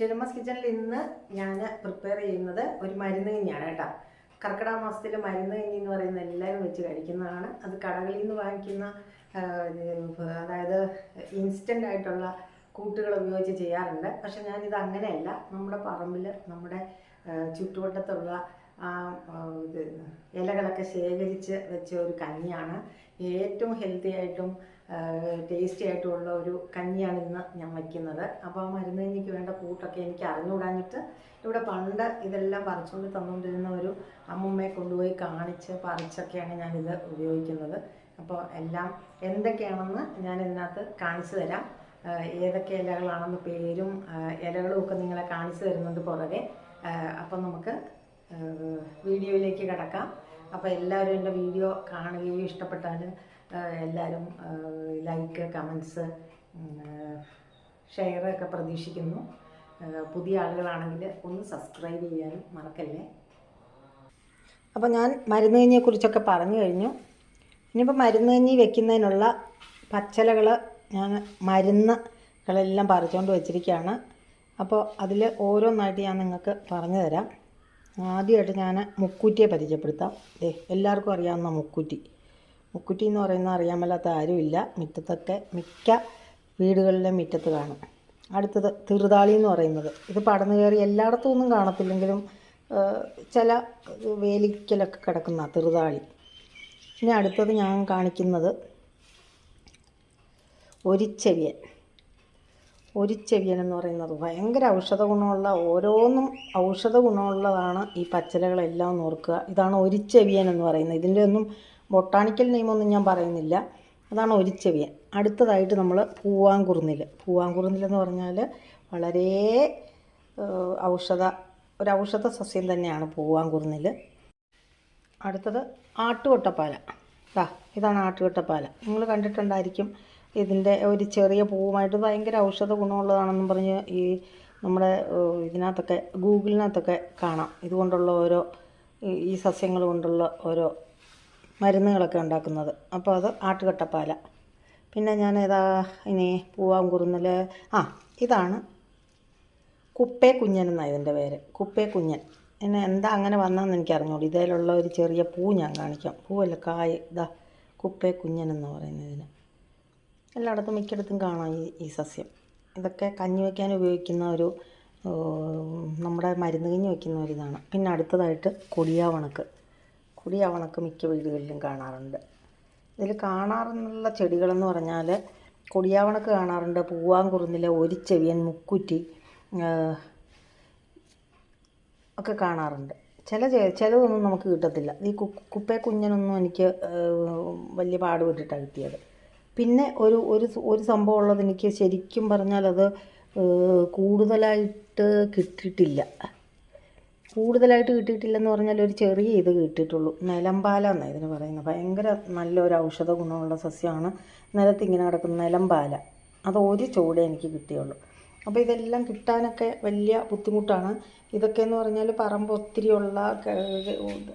ഷിരമസ് കിച്ചണിൽ ഇന്ന് ഞാൻ പ്രിപ്പയർ ചെയ്യുന്നത് ഒരു മരുന്ന് കഞ്ഞിയാണ് കേട്ടോ. കർക്കിടക മാസത്തിൽ മരുന്ന് കഞ്ഞി എന്ന് പറയുന്നത് എല്ലാവരും വെച്ച് കഴിക്കുന്നതാണ്. അത് കടകളിൽ നിന്ന് വാങ്ങിക്കുന്ന അതായത് ഇൻസ്റ്റന്റ് ആയിട്ടുള്ള കൂട്ടുകൾ ഉപയോഗിച്ച് ചെയ്യാറുണ്ട്. പക്ഷെ ഞാനിത് അങ്ങനെയല്ല. നമ്മുടെ പറമ്പിൽ നമ്മുടെ ചുറ്റുവട്ടത്തുള്ള ഇലകളൊക്കെ ശേഖരിച്ച് വെച്ച ഒരു കഞ്ഞിയാണ്. ഏറ്റവും ഹെൽത്തി ആയിട്ടും ടേസ്റ്റി ആയിട്ടുള്ള ഒരു കഞ്ഞിയാണ് ഇന്ന് ഞാൻ വയ്ക്കുന്നത്. അപ്പോൾ ആ മരുന്ന് കഞ്ഞിക്ക് വേണ്ട കൂട്ടൊക്കെ എനിക്ക് അറിഞ്ഞുകൂടാഞ്ഞിട്ട് ഇവിടെ പണ്ട് ഇതെല്ലാം പറിച്ചുകൊണ്ട് തന്നുകൊണ്ടിരുന്ന ഒരു അമ്മുമ്മയെ കൊണ്ടുപോയി കാണിച്ച് പറിച്ചൊക്കെയാണ് ഞാനിത് ഉപയോഗിക്കുന്നത്. അപ്പോൾ എല്ലാം എന്തൊക്കെയാണെന്ന് ഞാൻ ഇതിനകത്ത് കാണിച്ചു തരാം. ഏതൊക്കെ ഇലകളാണെന്ന് പേരും ഇലകളും ഒക്കെ നിങ്ങളെ കാണിച്ചു തരുന്നുണ്ട് പുറകെ. അപ്പം നമുക്ക് വീഡിയോയിലേക്ക് കിടക്കാം. അപ്പോൾ എല്ലാവരും എന്റെ വീഡിയോ കാണുകയും ഇഷ്ടപ്പെട്ടാൽ എല്ലാവരും ലൈക്ക് കമൻസ് ഷെയർ ഒക്കെ പ്രതീക്ഷിക്കുന്നു. പുതിയ ആളുകളാണെങ്കിൽ ഒന്ന് സബ്സ്ക്രൈബ് ചെയ്യാനും മറക്കല്ലേ? അപ്പോൾ ഞാൻ മരുന്ന് കഞ്ഞിയെക്കുറിച്ചൊക്കെ പറഞ്ഞു കഴിഞ്ഞു. ഇനിയിപ്പോൾ മരുന്ന് കഞ്ഞി വെക്കുന്നതിനുള്ള പച്ചലകൾ ഞാൻ മരുന്നുകളെല്ലാം പറിച്ചുകൊണ്ട് വെച്ചിരിക്കുകയാണ് അപ്പോൾ അതിൽ ഓരോന്നായിട്ട് ഞാൻ നിങ്ങൾക്ക് പറഞ്ഞു തരാം. ആദ്യമായിട്ട് ഞാൻ മുക്കൂറ്റിയെ പരിചയപ്പെടുത്താം. ദേ എല്ലാവർക്കും അറിയാവുന്ന മുക്കൂറ്റി. മുക്കുറ്റി എന്ന് പറയുന്ന അറിയാൻ മേലാത്ത ആരുമില്ല. മുറ്റത്തൊക്കെ മിക്ക വീടുകളിലെ മുറ്റത്ത് കാണും. അടുത്തത് തിറുതാളി എന്ന് പറയുന്നത്. ഇത് പടന്നു കയറി എല്ലായിടത്തും ഒന്നും കാണത്തില്ലെങ്കിലും ചില വേലിക്കലൊക്കെ കിടക്കുന്ന തിറുതാളി ഇനി അടുത്തത് ഞാൻ കാണിക്കുന്നത് ഒരിച്ചെവിയൻ. ഒരിച്ചെവിയൻ എന്ന് പറയുന്നത് ഭയങ്കര ഔഷധ ഗുണമുള്ള ഓരോന്നും ഔഷധ ഗുണമുള്ളതാണ് ഈ പച്ചിലകളെല്ലാം ഓർക്കുക. ഇതാണ് ഒരിച്ചെവിയൻ എന്ന് പറയുന്നത്. ഇതിന്റെ ഒന്നും ബൊട്ടാണിക്കൽ നെയിമൊന്നും ഞാൻ പറയുന്നില്ല. അതാണ് ഒരിച്ചെവിയൻ അടുത്തതായിട്ട് നമ്മൾ പൂവാങ്കുറുന്നിൽ പൂവാങ്കുറുന്നിൽ എന്ന് പറഞ്ഞാൽ വളരെ ഔഷധ ഒരു ഔഷധ സസ്യം തന്നെയാണ് പൂവാങ്കുറുന്നിൽ അടുത്തത് ആട്ടുകൊട്ടപ്പാല ദാ ഇതാണ് ആട്ടുകൊട്ടപ്പാല നിങ്ങൾ കണ്ടിട്ടുണ്ടായിരിക്കും ഇതിന്റെ ഒരു ചെറിയ പൂവുമായിട്ട് ഭയങ്കര ഔഷധ ഗുണമുള്ളതാണെന്നും പറഞ്ഞ് ഈ നമ്മുടെ ഇതിനകത്തൊക്കെ ഗൂഗിളിനകത്തൊക്കെ കാണാം. ഇതുകൊണ്ടുള്ള ഓരോ ഈ സസ്യങ്ങൾ കൊണ്ടുള്ള ഓരോ മരുന്നുകളൊക്കെ ഉണ്ടാക്കുന്നത്. അപ്പോൾ അത് ആട്ടുകട്ടപ്പാല. പിന്നെ ഞാൻ ഏതാ ഇനി പൂവാങ്കുറുന്നൽ ആ ഇതാണ് കുപ്പേ കുഞ്ഞൻ എന്നാണ് ഇതിന്റെ പേര്. കുപ്പേ കുഞ്ഞൻ. പിന്നെ എന്താ അങ്ങനെ വന്നതെന്ന് എനിക്ക് അറിഞ്ഞൂടി ഇതിലുള്ള ഒരു ചെറിയ പൂ ഞാൻ കാണിക്കാം. പൂവല്ല കായ്. ഇതാ കുപ്പേ കുഞ്ഞൻ എന്ന് പറയുന്നതിന് എല്ലായിടത്തും മിക്കയിടത്തും കാണാം ഈ ഈ സസ്യം. ഇതൊക്കെ കഞ്ഞി വയ്ക്കാൻ ഉപയോഗിക്കുന്ന ഒരു നമ്മുടെ മരുന്ന് കഞ്ഞി വയ്ക്കുന്ന ഒരു ഇതാണ്. പിന്നെ അടുത്തതായിട്ട് കൊടിയാവണക്ക് കൊടിയാവണക്ക് മിക്ക വീടുകളിലും കാണാറുണ്ട്. ഇതിൽ കാണാറുള്ള ചെടികളെന്ന് പറഞ്ഞാൽ കൊടിയാവണക്ക് കാണാറുണ്ട്. ഒരു ചെവിയൻ മുക്കുറ്റി ഒക്കെ കാണാറുണ്ട്. ചില ചിലതൊന്നും നമുക്ക് കിട്ടത്തില്ല. ഈ കുപ്പേ കുഞ്ഞനൊന്നും എനിക്ക് വലിയ പാടുപെട്ടിട്ടാണ് കിട്ടിയത്. പിന്നെ ഒരു ഒരു ഒരു സംഭവം ഉള്ളത് എനിക്ക് ശരിക്കും പറഞ്ഞാൽ അത് കൂടുതലായിട്ട് കിട്ടിയിട്ടില്ല. കൂടുതലായിട്ട് കിട്ടിയിട്ടില്ലെന്ന് പറഞ്ഞാൽ ഒരു ചെറിയ ഇത് കിട്ടിയിട്ടുള്ളൂ. നിലമ്പാല എന്നാണ് ഇതിന് പറയുന്നത്. ഭയങ്കര നല്ലൊരു ഔഷധ ഗുണമുള്ള സസ്യമാണ്. നിലത്ത് ഇങ്ങനെ കിടക്കുന്ന നിലമ്പാല അത് ഒരു ചൂടേ എനിക്ക് കിട്ടിയുള്ളൂ. അപ്പോൾ ഇതെല്ലാം കിട്ടാനൊക്കെ വലിയ ബുദ്ധിമുട്ടാണ്. ഇതൊക്കെ എന്ന് പറഞ്ഞാൽ പറമ്പ് ഒത്തിരി ഉള്ള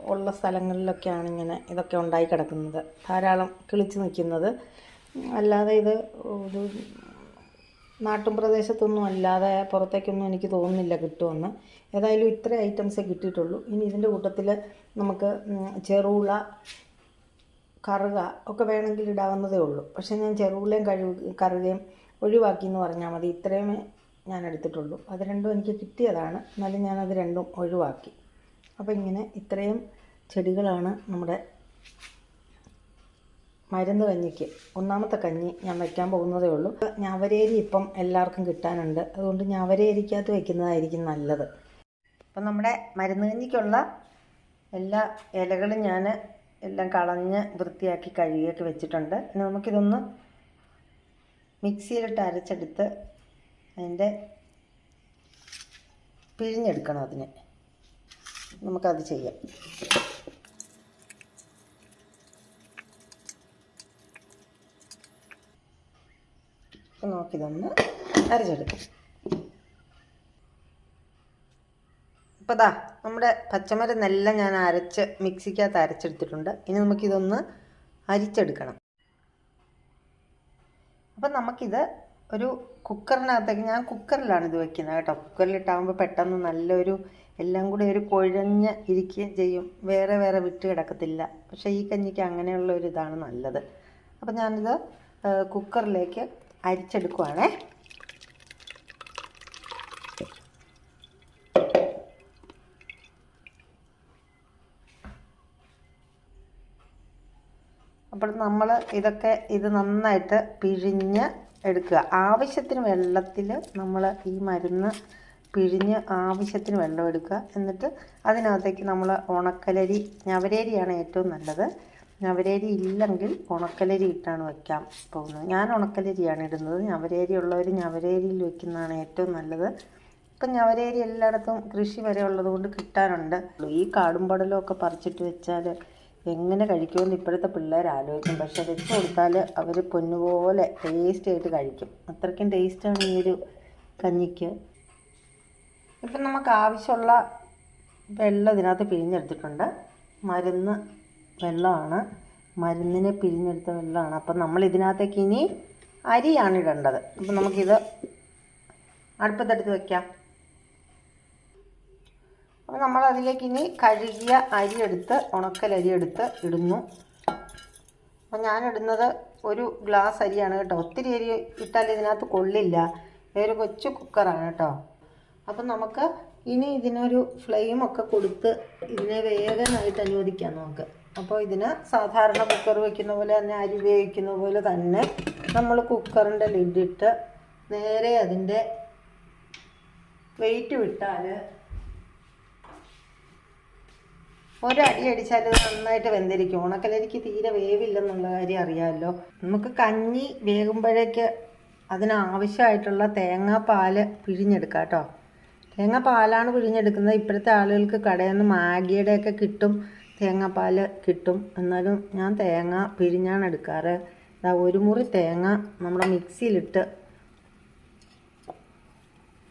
ഉള്ള സ്ഥലങ്ങളിലൊക്കെയാണ് ഇങ്ങനെ ഇതൊക്കെ ഉണ്ടായി കിടക്കുന്നത്. ധാരാളം കിളിച്ച് നിൽക്കുന്നത്. അല്ലാതെ ഇത് ഒരു നാട്ടും പ്രദേശത്തൊന്നും അല്ലാതെ പുറത്തേക്കൊന്നും എനിക്ക് തോന്നുന്നില്ല കിട്ടുമെന്ന്. ഏതായാലും ഇത്ര ഐറ്റംസേ കിട്ടിയിട്ടുള്ളൂ. ഇനി ഇതിന്റെ കൂട്ടത്തിൽ നമുക്ക് ചെറുള കറുക ഒക്കെ വേണമെങ്കിൽ ഇടാവുന്നതേ ഉള്ളൂ. പക്ഷേ ഞാൻ ചെറുളയും കഴിവ് കറുകയും ഒഴിവാക്കി എന്ന് പറഞ്ഞാൽ മതി. ഇത്രയുമേ ഞാൻ എടുത്തിട്ടുള്ളൂ. അത് രണ്ടും എനിക്ക് കിട്ടിയതാണ്. എന്നാലും ഞാനത് രണ്ടും ഒഴിവാക്കി. അപ്പോൾ ഇങ്ങനെ ഇത്രയും ചെടികളാണ് നമ്മുടെ മരുന്ന് കഞ്ഞിക്ക്. ഒന്നാമത്തെ കഞ്ഞി ഞാൻ വയ്ക്കാൻ പോകുന്നതേ ഉള്ളൂ. ഞവരേരി ഇപ്പം എല്ലാവർക്കും കിട്ടാനുണ്ട്. അതുകൊണ്ട് ഞവരേരിക്കകത്ത് വയ്ക്കുന്നതായിരിക്കും നല്ലത്. അപ്പം നമ്മുടെ മരുന്ന് കഞ്ഞിക്കുള്ള എല്ലാ ഇലകളും ഞാൻ എല്ലാം കളഞ്ഞ് വൃത്തിയാക്കി കഴുകിയൊക്കെ വെച്ചിട്ടുണ്ട്. ഇനി നമുക്കിതൊന്ന് മിക്സിയിലിട്ട് അരച്ചെടുത്ത് അതിന്റെ പിഴിഞ്ഞെടുക്കണം അതിന്. നമുക്കത് ചെയ്യാം. നോക്കിതൊന്ന് അരച്ചെടുക്കാം. അപ്പോൾ ദാ നമ്മുടെ പച്ചമരുന്നെല്ലാം ഞാൻ അരച്ച് മിക്സിക്കകത്ത് അരച്ചെടുത്തിട്ടുണ്ട്. ഇനി നമുക്കിതൊന്ന് അരിച്ചെടുക്കണം. അപ്പം നമുക്കിത് ഒരു കുക്കറിനകത്തേക്ക് ഞാൻ കുക്കറിലാണ് ഇത് വെക്കുന്നത് കേട്ടോ. കുക്കറിലിട്ടാകുമ്പോൾ പെട്ടെന്ന് നല്ലൊരു എല്ലാം കൂടി ഒരു കുഴഞ്ഞ് ഇരിക്കുകയും ചെയ്യും. വേറെ വേറെ വിട്ട് കിടക്കത്തില്ല. പക്ഷേ ഈ കഞ്ഞിക്ക് അങ്ങനെയുള്ള ഒരു ഇതാണ് നല്ലത്. അപ്പം ഞാനിത് കുക്കറിലേക്ക് അരിച്ചെടുക്കുവാണേ. അപ്പോൾ നമ്മൾ ഇതൊക്കെ ഇത് നന്നായിട്ട് പിഴിഞ്ഞ് എടുക്കുക. ആവശ്യത്തിന് വെള്ളത്തിൽ നമ്മൾ ഈ മരുന്ന് പിഴിഞ്ഞ് ആവശ്യത്തിന് വെള്ളം എടുക്കുക. എന്നിട്ട് അതിനകത്തേക്ക് നമ്മൾ ഉണക്കലരി ഞവരേരിയാണ് ഏറ്റവും നല്ലത്. ഞവരേരി ഇല്ലെങ്കിൽ ഉണക്കലരി ഇട്ടാണ് വയ്ക്കാൻ പോകുന്നത്. ഞാൻ ഉണക്കലരിയാണ് ഇടുന്നത്. ഞവരേരി ഉള്ളവർ ഞവരേരിയിൽ വെക്കുന്നതാണ് ഏറ്റവും നല്ലത്. ഇപ്പം ഞവരേരി എല്ലായിടത്തും കൃഷി വരെ ഉള്ളതുകൊണ്ട് കിട്ടാനുണ്ട്. ഈ കാടും പടലും പറിച്ചിട്ട് വെച്ചാൽ എങ്ങനെ കഴിക്കുമെന്ന് ഇപ്പോഴത്തെ പിള്ളേർ ആലോചിക്കും. പക്ഷെ വെച്ച് കൊടുത്താൽ അവർ പൊന്നുപോലെ ടേസ്റ്റ് ആയിട്ട് കഴിക്കും. അത്രയ്ക്കും ടേസ്റ്റാണ് ഈ ഒരു കഞ്ഞിക്ക്. ഇപ്പം നമുക്ക് ആവശ്യമുള്ള വെള്ളം ഇതിനകത്ത് പിഴിഞ്ഞെടുത്തിട്ടുണ്ട്. മരുന്ന് വെള്ളമാണ്. മരുന്നിനെ പിഴിഞ്ഞെടുത്ത വെള്ളമാണ്. അപ്പം നമ്മൾ ഇതിനകത്തേക്ക് ഇനി അരിയാണ് ഇടേണ്ടത്. അപ്പം നമുക്കിത് അടുപ്പത്തെടുത്ത് വെക്കാം. അപ്പോൾ നമ്മൾ അതിലേക്ക് ഇനി കഴുകിയ അരി എടുത്ത് ഉണക്കലരി എടുത്ത് ഇടുന്നു. അപ്പോൾ ഞാനിടുന്നത് ഒരു ഗ്ലാസ് അരിയാണ് കേട്ടോ. ഒത്തിരി അരി ഇട്ടാൽ ഇതിനകത്ത് കൊള്ളില്ല. ഇതൊരു കൊച്ചു കുക്കറാണ് കേട്ടോ. അപ്പം നമുക്ക് ഇനി ഇതിനൊരു ഫ്ലെയിമൊക്കെ കൊടുത്ത് ഇതിനെ വേഗമായിട്ട് അനുവദിക്കാം നമുക്ക്. അപ്പോൾ ഇതിന് സാധാരണ കുക്കർ വയ്ക്കുന്ന പോലെ തന്നെ അരി വേവിക്കുന്ന പോലെ തന്നെ നമ്മൾ കുക്കറിന്റെ ലിഡിട്ട് നേരെ അതിന്റെ വെയിറ്റ് വിട്ടാൽ ഒരടി അടിച്ചാൽ നന്നായിട്ട് വെന്തിരിക്കും. ഉണക്കലരിക്ക് തീരെ വേവില്ലെന്നുള്ള കാര്യം അറിയാമല്ലോ. നമുക്ക് കഞ്ഞി വേകുമ്പോഴേക്ക് അതിനാവശ്യമായിട്ടുള്ള തേങ്ങാപ്പാൽ പിഴിഞ്ഞെടുക്കാം കേട്ടോ. തേങ്ങാപ്പാലാണ് പിഴിഞ്ഞെടുക്കുന്നത്. ഇപ്പോഴത്തെ ആളുകൾക്ക് കടയിൽ നിന്ന് മാഗിയുടെയൊക്കെ കിട്ടും. തേങ്ങാപ്പാൽ കിട്ടും. എന്നാലും ഞാൻ തേങ്ങ പിഴിഞ്ഞാണ് എടുക്കാറ്. ഇതാ ഒരു മുറി തേങ്ങ നമ്മുടെ മിക്സിയിലിട്ട്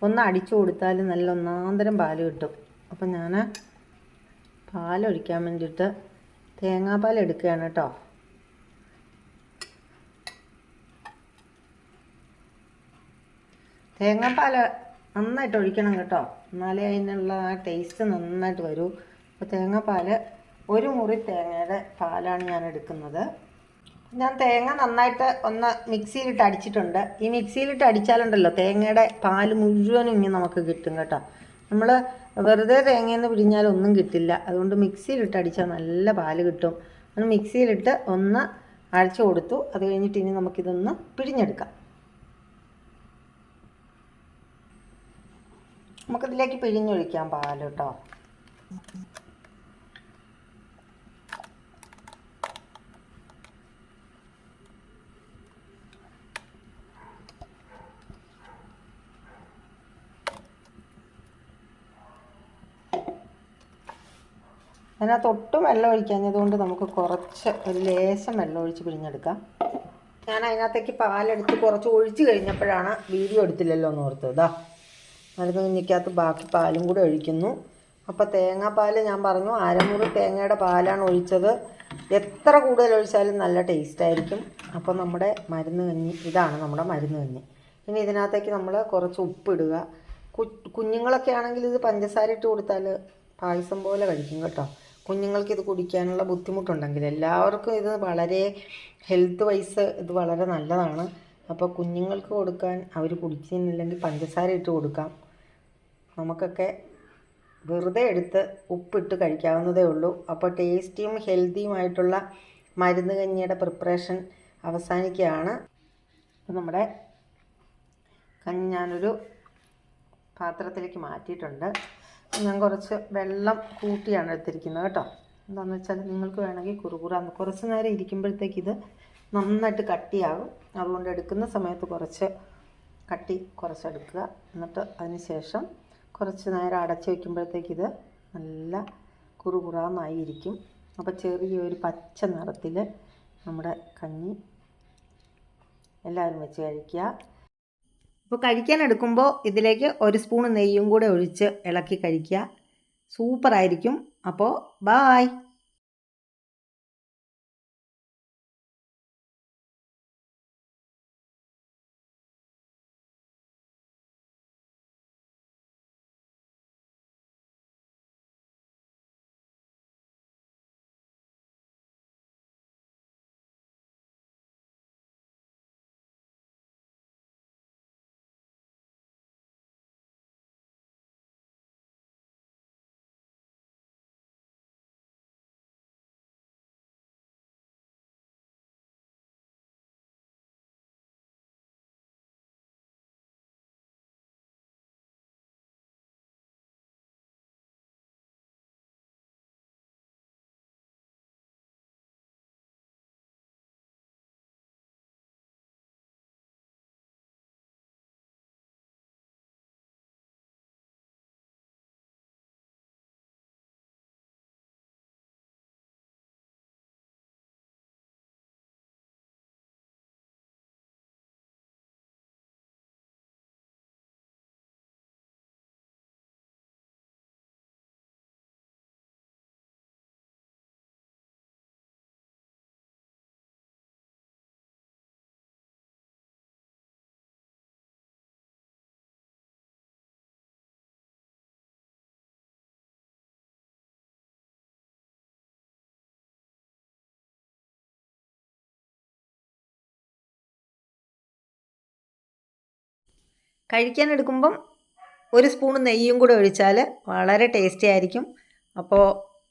ഒന്ന് അടിച്ചു കൊടുത്താൽ നല്ല ഒന്നാന്തരം പാൽ കിട്ടും. അപ്പം ഞാൻ പാലൊഴിക്കാൻ വേണ്ടിയിട്ട് തേങ്ങാപ്പാൽ എടുക്കുകയാണ് കേട്ടോ. തേങ്ങാപ്പാൽ നന്നായിട്ട് ഒഴിക്കണം കേട്ടോ. എന്നാലേ അതിനുള്ള ആ ടേസ്റ്റ് നന്നായിട്ട് വരൂ. അപ്പോൾ തേങ്ങാപ്പാൽ ഒരു മുറി തേങ്ങയുടെ പാലാണ് ഞാൻ എടുക്കുന്നത്. ഞാൻ തേങ്ങ നന്നായിട്ട് ഒന്ന് മിക്സിയിലിട്ട് അടിച്ചിട്ടുണ്ട്. ഈ മിക്സിയിലിട്ട് അടിച്ചാലുണ്ടല്ലോ തേങ്ങയുടെ പാൽ മുഴുവനും ഇങ്ങനെ നമുക്ക് കിട്ടും കേട്ടോ. നമ്മൾ വെറുതെ തേങ്ങയിൽ നിന്ന് പിഴിഞ്ഞാൽ ഒന്നും കിട്ടില്ല. അതുകൊണ്ട് മിക്സിയിലിട്ട് അടിച്ചാൽ നല്ല പാൽ കിട്ടും. അത് മിക്സിയിലിട്ട് ഒന്ന് അരച്ചു കൊടുത്തു. അത് കഴിഞ്ഞിട്ട് ഇനി നമുക്കിതൊന്ന് പിഴിഞ്ഞെടുക്കാം. നമുക്കിതിലേക്ക് പിഴിഞ്ഞൊഴിക്കാം പാൽ കേട്ടോ. അതിനകത്ത് ഒട്ടും വെള്ളം ഒഴിക്കാഞ്ഞതുകൊണ്ട് നമുക്ക് കുറച്ച് ഒരു ലേശം വെള്ളം ഒഴിച്ച് പിഴിഞ്ഞെടുക്കാം. ഞാൻ അതിനകത്തേക്ക് പാലെടുത്ത് കുറച്ച് ഒഴിച്ച് കഴിഞ്ഞപ്പോഴാണ് വീഡിയോ എടുത്തില്ലല്ലോ എന്ന് ഓർത്തത്. ഇതാ മരുന്ന് കുഞ്ഞിക്കകത്ത് ബാക്കി പാലും കൂടെ ഒഴിക്കുന്നു. അപ്പോൾ തേങ്ങാപ്പാൽ ഞാൻ പറഞ്ഞു അരമുറി തേങ്ങയുടെ പാലാണ് ഒഴിച്ചത്. എത്ര കൂടുതൽ ഒഴിച്ചാലും നല്ല ടേസ്റ്റ് ആയിരിക്കും. അപ്പോൾ നമ്മുടെ മരുന്ന് കഞ്ഞി ഇതാണ് നമ്മുടെ മരുന്ന് കഞ്ഞി. ഇനി ഇതിനകത്തേക്ക് നമ്മൾ കുറച്ച് ഉപ്പിടുക കുഞ്ഞുങ്ങളൊക്കെ ആണെങ്കിൽ ഇത് പഞ്ചസാര ഇട്ട് കൊടുത്താൽ പായസം പോലെ കഴിക്കും കേട്ടോ. കുഞ്ഞുങ്ങൾക്ക് ഇത് കുടിക്കാനുള്ള ബുദ്ധിമുട്ടുണ്ടെങ്കിൽ എല്ലാവർക്കും ഇത് വളരെ ഹെൽത്ത് വൈസ് ഇത് വളരെ നല്ലതാണ്. അപ്പോൾ കുഞ്ഞുങ്ങൾക്ക് കൊടുക്കാൻ അവർ കുടിക്കുന്നില്ലെങ്കിൽ പഞ്ചസാര ഇട്ട് കൊടുക്കാം. നമുക്കൊക്കെ വെറുതെ എടുത്ത് ഉപ്പിട്ട് കഴിക്കാവുന്നതേ ഉള്ളൂ. അപ്പോൾ ടേസ്റ്റിയും ഹെൽത്തിയുമായിട്ടുള്ള മരുന്ന് കഞ്ഞിയുടെ പ്രിപ്പറേഷൻ അവസാനിക്കുകയാണ്. അപ്പോൾ നമ്മുടെ കഞ്ഞി ഞാനൊരു പാത്രത്തിലേക്ക് മാറ്റിയിട്ടുണ്ട്. ഞാൻ കുറച്ച് വെള്ളം കൂട്ടിയാണ് എടുത്തിരിക്കുന്നത് കേട്ടോ. എന്താണെന്ന് വെച്ചാൽ നിങ്ങൾക്ക് വേണമെങ്കിൽ കുറുകുറാന്ന് കുറച്ച് നേരം ഇരിക്കുമ്പോഴത്തേക്ക് ഇത് നന്നായിട്ട് കട്ടിയാകും. അതുകൊണ്ട് എടുക്കുന്ന സമയത്ത് കുറച്ച് കട്ടി കുറച്ചെടുക്കുക എന്നിട്ട് അതിന് ശേഷം കുറച്ച് നേരം അടച്ച് വയ്ക്കുമ്പോഴത്തേക്ക് ഇത് നല്ല കുറുകുറാന്നായി ഇരിക്കും. അപ്പോൾ ചെറിയൊരു പച്ച നിറത്തിൽ നമ്മുടെ കഞ്ഞി എല്ലാവരും വെച്ച് കഴിക്കുക. അപ്പോൾ കഴിക്കാൻ എടുക്കുമ്പോൾ ഇതിലേക്ക് ഒരു സ്പൂൺ നെയ്യും കൂടെ ഒഴിച്ച് ഇളക്കി കഴിക്കുക. സൂപ്പറായിരിക്കും. അപ്പോൾ ബായ് കഴിക്കാൻ എടുക്കുമ്പം ഒരു സ്പൂൺ നെയ്യും കൂടെ ഒഴിച്ചാൽ വളരെ ടേസ്റ്റി ആയിരിക്കും. അപ്പോൾ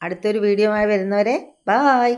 അടുത്തൊരു വീഡിയോ ആയി വരുന്നവരെ ബായ്